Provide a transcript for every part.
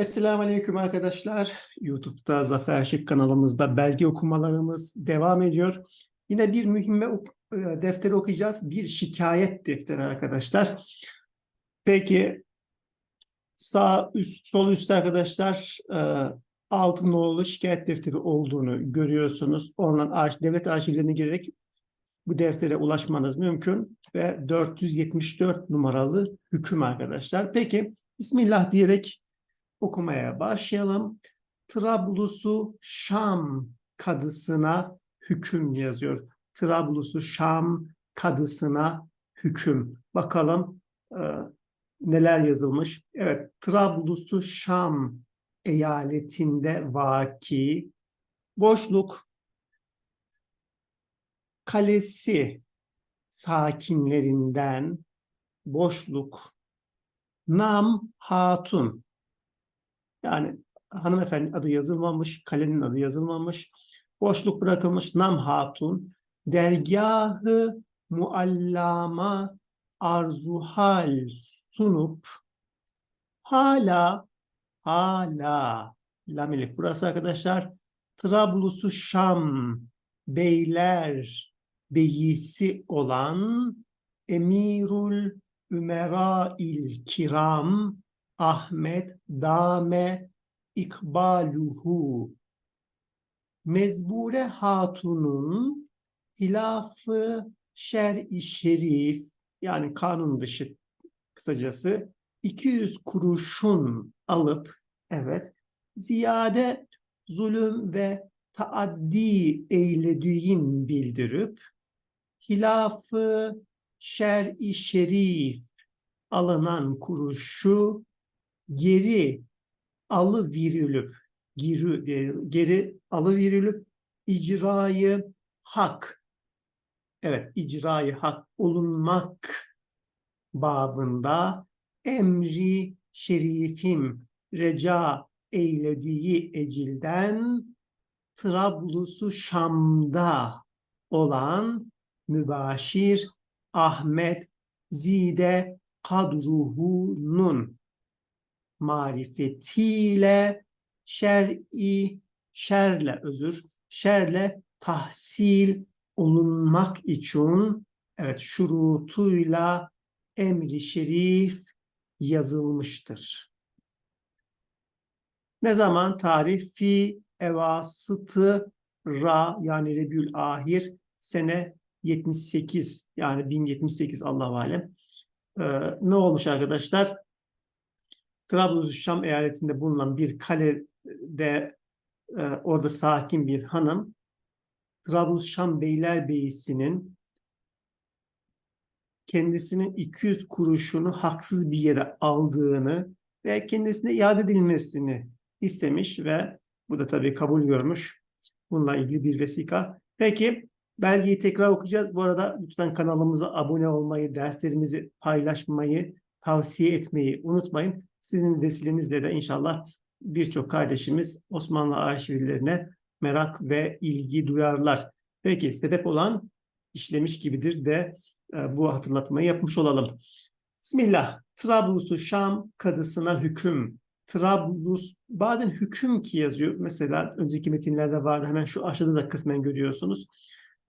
Esselamu Aleyküm arkadaşlar. YouTube'da Zafer Şık kanalımızda belge okumalarımız devam ediyor. Yine bir mühimme defteri okuyacağız. Bir şikayet defteri arkadaşlar. Peki sağ üst, sol üstte arkadaşlar e, altın nolu şikayet defteri olduğunu görüyorsunuz. Online arş, devlet arşivlerine girerek bu deftere ulaşmanız mümkün ve 474 numaralı hüküm arkadaşlar. Peki Bismillah diyerek okumaya başlayalım. Trablus'u Şam kadısına hüküm yazıyor. Trablus'u Şam kadısına hüküm. Bakalım e, neler yazılmış. Evet, Trablus'u Şam eyaletinde vaki boşluk kalesi sakinlerinden boşluk Nam Hatun yani hanımefendi adı yazılmamış, kalenin adı yazılmamış, boşluk bırakılmış Nam Hatun, dergahı muallama arzuhal sunup hala hala. Lamilik burası arkadaşlar Trablus'u Şam beyler beyisi olan Emirul Ümera il Kiram Ahmet Dame İkbaluhu. Mezbure Hatun'un hilafı şer-i şerif yani kanun dışı kısacası 200 kuruşun alıp evet ziyade zulüm ve taaddi eylediğin bildirip hilafı şer-i şerif alınan kuruşu geri alıverilip geri, geri alıverilip icrayı hak evet icrayı hak olunmak babında emri şerifim reca eylediği ecilden Trablus'u Şam'da olan mübaşir Ahmet Zide kadruhunun marifetiyle şer'i şerle özür şerle tahsil olunmak için evet şurutuyla emri şerif yazılmıştır. Ne zaman tarih evasıtı ra yani Rebül Ahir sene 78 yani 1078 Allah alem. Ee, ne olmuş arkadaşlar? Trabzon Şam eyaletinde bulunan bir kalede e, orada sakin bir hanım Trabzon Şam Beylerbeyi'sinin kendisinin 200 kuruşunu haksız bir yere aldığını ve kendisine iade edilmesini istemiş ve bu da tabii kabul görmüş. Bununla ilgili bir vesika. Peki belgeyi tekrar okuyacağız. Bu arada lütfen kanalımıza abone olmayı, derslerimizi paylaşmayı, tavsiye etmeyi unutmayın. Sizin vesilenizle de inşallah birçok kardeşimiz Osmanlı arşivlerine merak ve ilgi duyarlar. Peki sebep olan işlemiş gibidir de e, bu hatırlatmayı yapmış olalım. Bismillah. Trablus'u Şam kadısına hüküm. Trablus bazen hüküm ki yazıyor. Mesela önceki metinlerde vardı. Hemen şu aşağıda da kısmen görüyorsunuz.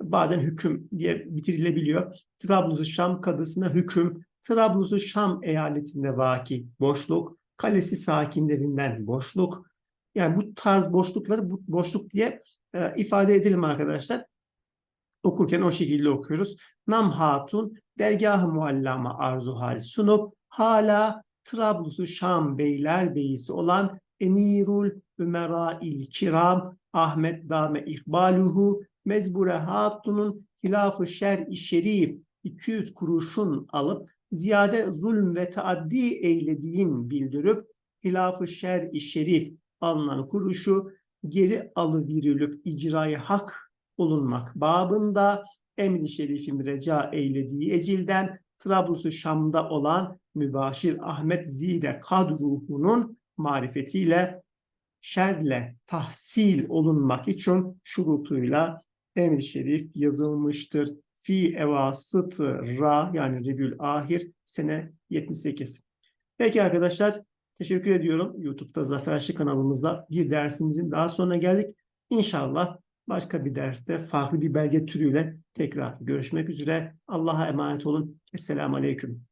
Bazen hüküm diye bitirilebiliyor. Trablus'u Şam kadısına hüküm. Trablus'u Şam eyaletinde vaki boşluk. Kalesi sakinlerinden boşluk. Yani bu tarz boşlukları bu boşluk diye e, ifade edelim arkadaşlar. Okurken o şekilde okuyoruz. Nam Hatun dergah-ı muallama arzuhal sunup hala Trablus'u Şam beylerbeyisi olan Emirul Ümera il Kiram Ahmet Dame İkbaluhu Mezbure Hatun'un hilafı şer-i şerif 200 kuruşun alıp ziyade zulm ve taaddi eylediğin bildirip hilafı şer-i şerif alınan kuruşu geri alıverilip icraya hak olunmak babında emri şerifim reca eylediği ecilden Trablus'u Şam'da olan mübaşir Ahmet Zide kadruhunun marifetiyle şerle tahsil olunmak için şurutuyla emri şerif yazılmıştır. Fi evasıtı ra yani Rebül Ahir sene 78. Peki arkadaşlar Teşekkür ediyorum. YouTube'da Zafer Şık kanalımızda bir dersimizin daha sonuna geldik. İnşallah başka bir derste farklı bir belge türüyle tekrar görüşmek üzere. Allah'a emanet olun. Esselamu Aleyküm.